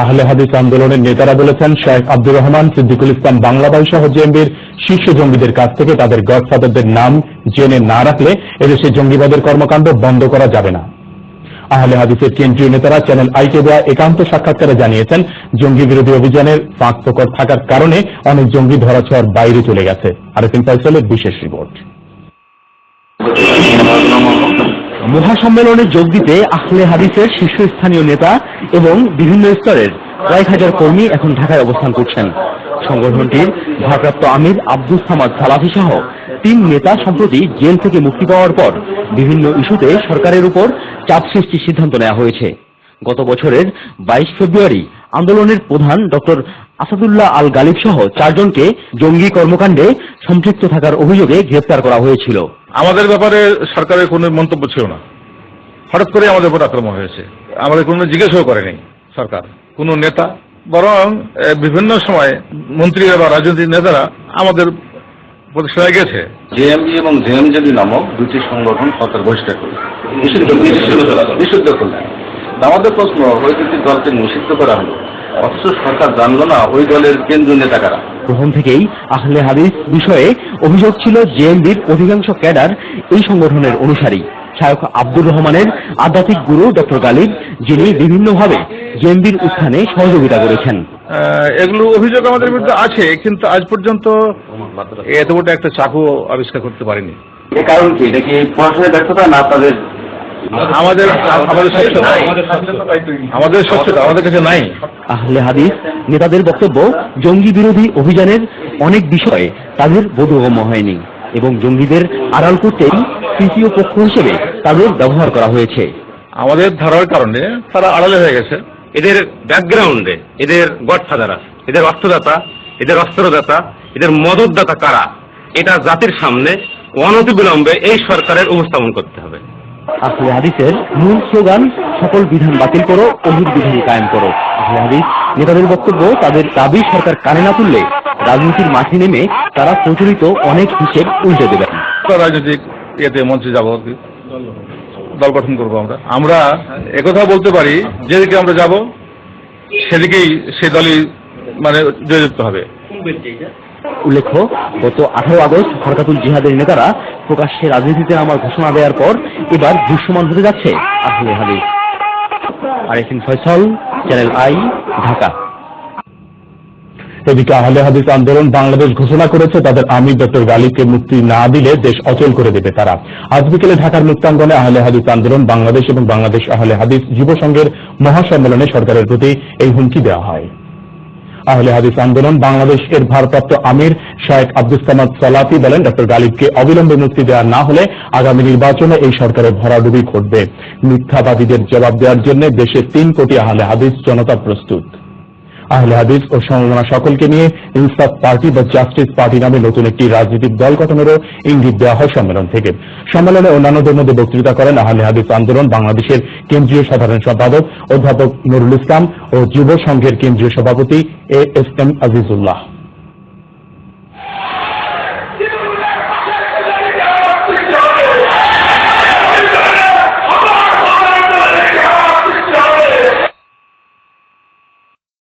আহলে হাদিস আন্দোলনের নেতারা বলেছেন, শেখ আব্দুর রহমান, সিদ্দিকুল ইসলাম বাংলাবাড়ি সহ জেএমবির শীর্ষ জঙ্গিদের কাছ থেকে তাদের গডফাদারদের নাম জেনে না রাখলে এদেশে জঙ্গিবাদের কর্মকাণ্ড বন্ধ করা যাবে না। আহলে হাদিসের কেন্দ্রীয় নেতারা চ্যানেল আইকে দেওয়া একান্ত সাক্ষাৎকারে জানিয়েছেন জঙ্গি বিরোধী অভিযানের ফাঁক ফোকর থাকার কারণে অনেক জঙ্গি ধরাছোঁয়ার বাইরে চলে গেছে। আরেফিন ফয়সলের বিশেষ রিপোর্ট। মহাসম্মেলনে যোগ দিতে আহলে হাদিসের শীর্ষস্থানীয় নেতা এবং বিভিন্ন স্তরের কয়েক হাজার কর্মী এখন ঢাকায় অবস্থান করছেন। সংগঠনটির ভারপ্রাপ্ত আমির আব্দুল সামাদ সালাফি সহ তিন নেতা সম্প্রতি জেল থেকে মুক্তি পাওয়ার পর বিভিন্ন ইস্যুতে সরকারের উপর চাপ সৃষ্টির সিদ্ধান্ত নেওয়া হয়েছে। গত বছরের বাইশ ফেব্রুয়ারি আন্দোলনের প্রধান ডক্টর আসাদুল্লাহ আল গালিব সহ চারজনকে জঙ্গি কর্মকাণ্ডে সম্পৃক্ত থাকার অভিযোগে গ্রেপ্তার করা হয়েছিল। আমাদের ব্যাপারে সরকারের কোনো মন্তব্য ছিল না। হঠাৎ করে আমাদের উপর আক্রমণ হয়েছে। আমাদের কোনো জিজ্ঞাসাও করেনি সরকার কোনো নেতা বরং বিভিন্ন সময় মন্ত্রীরা বা রাজনৈতিক নেতারা আমাদের প্রতিষ্ঠায় গেছে। জেএমবি এবং জেএমজেবি নামক দুটি সংগঠন সরকার বহিষ্কার করে। নিষিদ্ধ করলেন আমাদের প্রশ্ন ওই দুটি দলকে নিষিদ্ধ করা হলো অথচ সরকার জানলো না ওই দলের কেন্দ্রীয় নেতা কারা। প্রথম থেকেই আহলে হাদিস বিষয়ে অভিযোগ ছিল জেএমবির অধিকাংশ ক্যাডার এই সংগঠনের অনুসারী। শায়ক আব্দুর রহমানের আধ্যাত্মিক গুরু ডক্টর গালিব যিনি বিভিন্নভাবে জেএমবির উত্থানে সহযোগিতা করেছেন। আহ, এগুলো অভিযোগ আমাদের বিরুদ্ধে আছে কিন্তু আজ পর্যন্ত এত বড় একটা চাকু আবিষ্কার করতে পারিনি। এর কারণ কি? এটা কি পড়াশোনায় ব্যর্থতা না তাদের আমাদের আমাদের স্বচ্ছতা আমাদের স্বচ্ছতা আমাদের কাছে নাই। আহলে হাদিস নেতাদের বক্তব্য জঙ্গি বিরোধী অভিযানের অনেক বিষয়ে তাদের বোধগম্য হয়নি এবং জঙ্গিদের আড়াল করতেই তৃতীয় পক্ষ হিসেবে তাদের ব্যবহার করা হয়েছে। আমাদের ধারার কারণে তারা আড়ালে হয়ে গেছে। এদের ব্যাকগ্রাউন্ডে এদের গডফাদার আছে এদের অর্থদাতা এদের অস্ত্রদাতা এদের মদতদাতা কারা? এটা জাতির সামনে অনতিবিলম্বে এই সরকারের উপস্থাপন করতে হবে। আহলে হাদিসের মূল স্লোগান, সকল বিধান বাতিল করো অহির বিধান কায়েম করো। আহলে হাদিস, নেতাদের বক্তব্য, তাদের দাবি সরকার কানে না তুললে রাজনীতির মাঠে নেমে তারা প্রচলিত অনেক হিসেব উল্টে দেবেন রাজনৈতিক ইয়েতে মঞ্চে যাব। দল গঠন করব আমরা। আমরা একথা বলতে পারি, যেদিকে আমরা যাব, সেদিকেই সে দলই মানে জয়যুক্ত হবে। উল্লেখ্য, গত আঠারো আগস্ট হরকাতুল জিহাদের নেতারা প্রকাশ্যে রাজনীতিতে নামার ঘোষণা দেওয়ার পর এবার দৃশ্যমান হতে যাচ্ছে আহলে হাদিস। Arefin Faisal, channel I, Dhaka. এদিকে আহলে হাদিস আন্দোলন বাংলাদেশ ঘোষণা করেছে, তাদের আমির ডক্টর গালিবকে মুক্তি না দিলে দেশ অচল করে দেবে তারা। আজ বিকেলে ঢাকার মুক্তাঙ্গনে আহলে হাদিস আন্দোলন বাংলাদেশ এবং বাংলাদেশ আহলে হাদিস যুব সংঘের মহাসম্মেলনে সরকারের প্রতি এই হুমকি দেওয়া হয়। আহলে হাদিস আন্দোলন, বাংলাদেশ এর ভারপ্রাপ্ত আমির শায়েক আব্দুল সামাদ সালাফি বলেন, ডক্টর গালিবকে অবিলম্বে মুক্তি দেওয়া না হলে আগামী নির্বাচনে এই সরকারের ভরাডুবি ঘটবে। মিথ্যাবাদীদের জবাব দেওয়ার জন্য দেশের তিন কোটি আহলে হাদিস জনতা প্রস্তুত। আহলে হাদিস ও সমমনা সকলকে নিয়ে ইনসাফ পার্টি বা জাস্টিস পার্টি নামে নতুন একটি রাজনৈতিক দল গঠনেরও ইঙ্গিত দেওয়া হয় সম্মেলন থেকে। সম্মেলনে অন্যান্যদের মধ্যে বক্তৃতা করেন আহলে হাদিস আন্দোলন, বাংলাদেশের কেন্দ্রীয় সাধারণ সম্পাদক অধ্যাপক নুরুল ইসলাম ও যুব সংঘের কেন্দ্রীয় সভাপতি اے ایف ایم عزیز اللہ